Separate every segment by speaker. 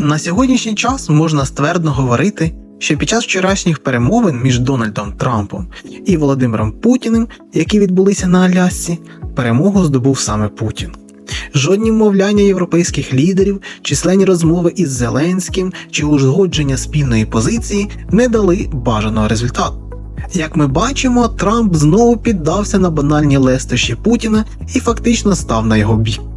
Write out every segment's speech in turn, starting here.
Speaker 1: На сьогоднішній час можна ствердно говорити, що під час вчорашніх перемовин між Дональдом Трампом і Володимиром Путіним, які відбулися на Алясці, перемогу здобув саме Путін. Жодні вмовляння європейських лідерів, численні розмови із Зеленським чи узгодження спільної позиції не дали бажаного результату. Як ми бачимо, Трамп знову піддався на банальні лестощі Путіна і фактично став на його бік.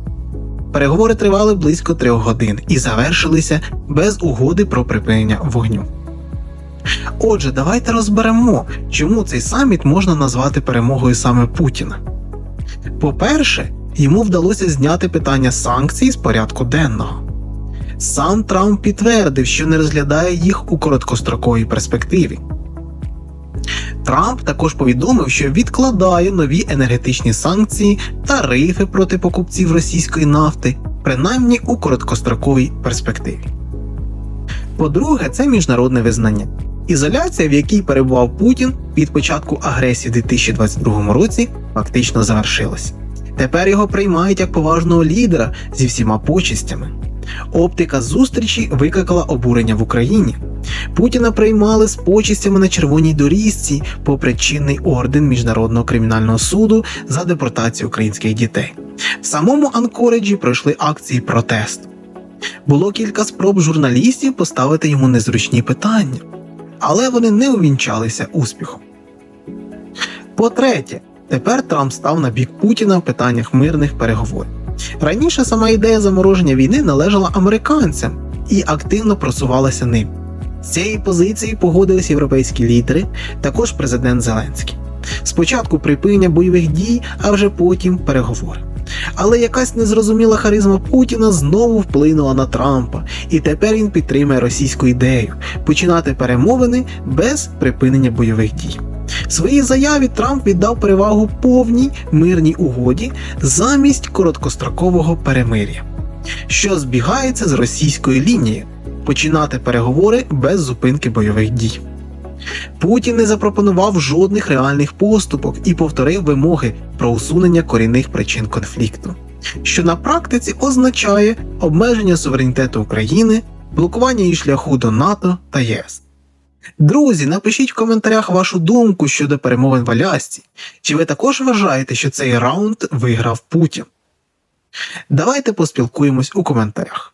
Speaker 1: Переговори тривали близько трьох годин і завершилися без угоди про припинення вогню. Отже, давайте розберемо, чому цей саміт можна назвати перемогою саме Путіна. По-перше, йому вдалося зняти питання санкцій з порядку денного. Сам Трамп підтвердив, що не розглядає їх у короткостроковій перспективі. Трамп також повідомив, що відкладає нові енергетичні санкції тарифи проти покупців російської нафти, принаймні у короткостроковій перспективі. По-друге, це міжнародне визнання. Ізоляція, в якій перебував Путін від початку агресії в 2022 році, фактично завершилась. Тепер його приймають як поважного лідера зі всіма почистями. Оптика зустрічі викликала обурення в Україні. Путіна приймали з почистями на червоній доріжці попри чинний орден Міжнародного кримінального суду за депортацію українських дітей. В самому Анкориджі пройшли акції протесту. Було кілька спроб журналістів поставити йому незручні питання, але вони не увінчалися успіхом. По-третє, тепер Трамп став на бік Путіна в питаннях мирних переговорів. Раніше сама ідея замороження війни належала американцям і активно просувалася ним. З цієї позиції погодились європейські лідери, також президент Зеленський. Спочатку припинення бойових дій, а вже потім переговори. Але якась незрозуміла харизма Путіна знову вплинула на Трампа, і тепер він підтримує російську ідею починати перемовини без припинення бойових дій. Своїй заяві Трамп віддав перевагу повній мирній угоді замість короткострокового перемир'я, що збігається з російською лінією починати переговори без зупинки бойових дій. Путін не запропонував жодних реальних поступок і повторив вимоги про усунення корінних причин конфлікту, що на практиці означає обмеження суверенітету України, блокування її шляху до НАТО та ЄС. Друзі, напишіть в коментарях вашу думку щодо перемовин в Алясці. Чи ви також вважаєте, що цей раунд виграв Путін? Давайте поспілкуємось у коментарях.